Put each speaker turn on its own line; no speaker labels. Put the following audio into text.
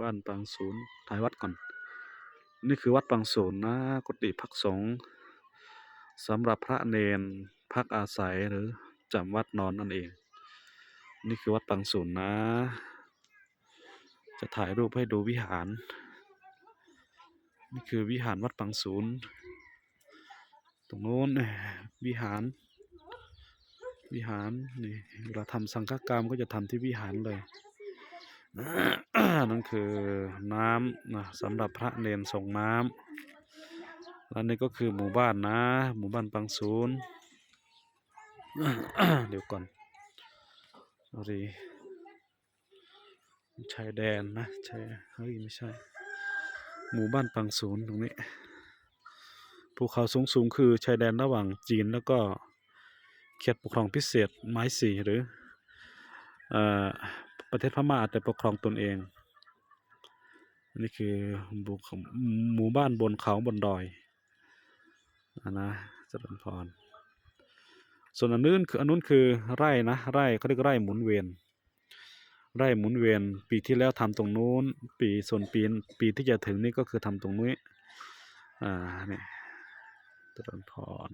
บ้านปางศูนย์ถ่ายวัดก่อน นี่คือวัดปางศูนย์นะกุฏิพักสงฆ์สำหรับพระเนนพักอาศัยหรือจำวัดนอนนั่นเอง นี่คือวัดปางศูนย์นะ จะถ่ายรูปให้ดูวิหาร นี่คือวิหารวัดปางศูนย์ตรงโน้นวิหารวิหารนี่เวลาทำสังฆกรรมก็จะทำที่วิหารเลย นั่นคือน้ำนะสำหรับพระเนนส่งน้ำแล้วนี่ก็คือหมู่บ้านนะ หมู่บ้านปังศูนย์เดี๋ยวก่อนสอรีชายแดนนะชายเฮ้ยไม่ใช่ หมู่บ้านปังศูนย์ตรงนี้ภูเขาสูงสูงคือชายแดนระหว่างจีนแล้วก็เขตปกครองพิเศษไม้สีหรืออประเทศพม่าแต่ปกครองตนเอง นนี้คือหมู่หมู่บ้านบนเขาบนดอยอะนะจริญพร ส่วนอันนู้นคืออันนู้นคือไร่นะไร่เขาเรียกไร่หมุนเวียนไร่หมุนเวียนปีที่แล้วทำตรงนู้น ปีส่วนปีปีที่จะถึงนี่ก็คือทำตรงนี้อ่านี่จริญพร